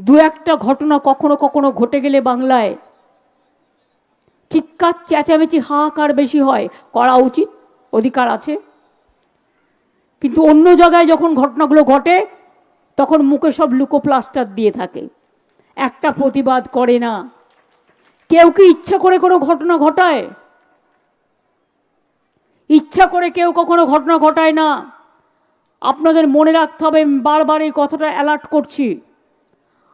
দু একটা ঘটনা কখনো কখনো ঘটে গেলে বাংলায় চিৎকার, চেঁচামেচি, হাহাকার বেশি হয়। করা উচিত, অধিকার আছে। কিন্তু অন্য জায়গায় যখন ঘটনাগুলো ঘটে, তখন মুখে সব লুকোপ্লাস্টার দিয়ে থাকে। একটা প্রতিবাদ করে না। কেউ কি ইচ্ছা করে কোনো ঘটনা ঘটায়? ইচ্ছা করে কেউ কখনো ঘটনা ঘটায় না। আপনাদের মনে রাখতে হবে, বারবার এই কথাটা অ্যালার্ট করছি।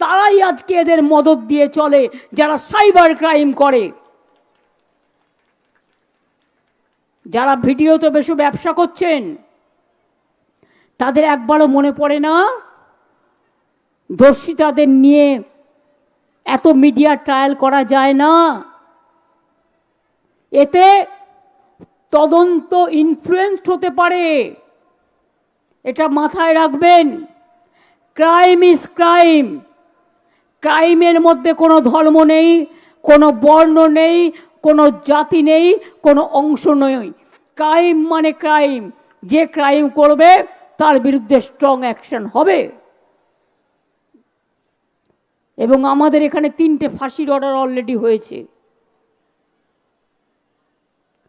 তারাই আজকে এদের মদত দিয়ে চলে, যারা সাইবার ক্রাইম করে। যারা ভিডিওতে বেশি ব্যবসা করছেন, তাদের একবারও মনে পড়ে না দর্শিতাদের নিয়ে এত মিডিয়া ট্রায়াল করা যায় না। এতে তদন্ত ইনফ্লুয়েসড হতে পারে। এটা মাথায় রাখবেন, ক্রাইম ইজ ক্রাইম। ক্রাইমের মধ্যে কোনো ধর্ম নেই, কোনো বর্ণ নেই, কোনো জাতি নেই, কোনো অংশ নেই। ক্রাইম মানে ক্রাইম। যে ক্রাইম করবে, তার বিরুদ্ধে স্ট্রং অ্যাকশন হবে। এবং আমাদের এখানে তিনটে ফাঁসির অর্ডার অলরেডি হয়েছে।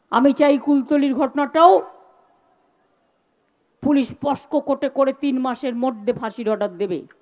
আমি চাই কুলতলির ঘটনাটাও পুলিশ স্পষ্ট কোটে করে তিন মাসের মধ্যে ফাঁসির অর্ডার দেবে।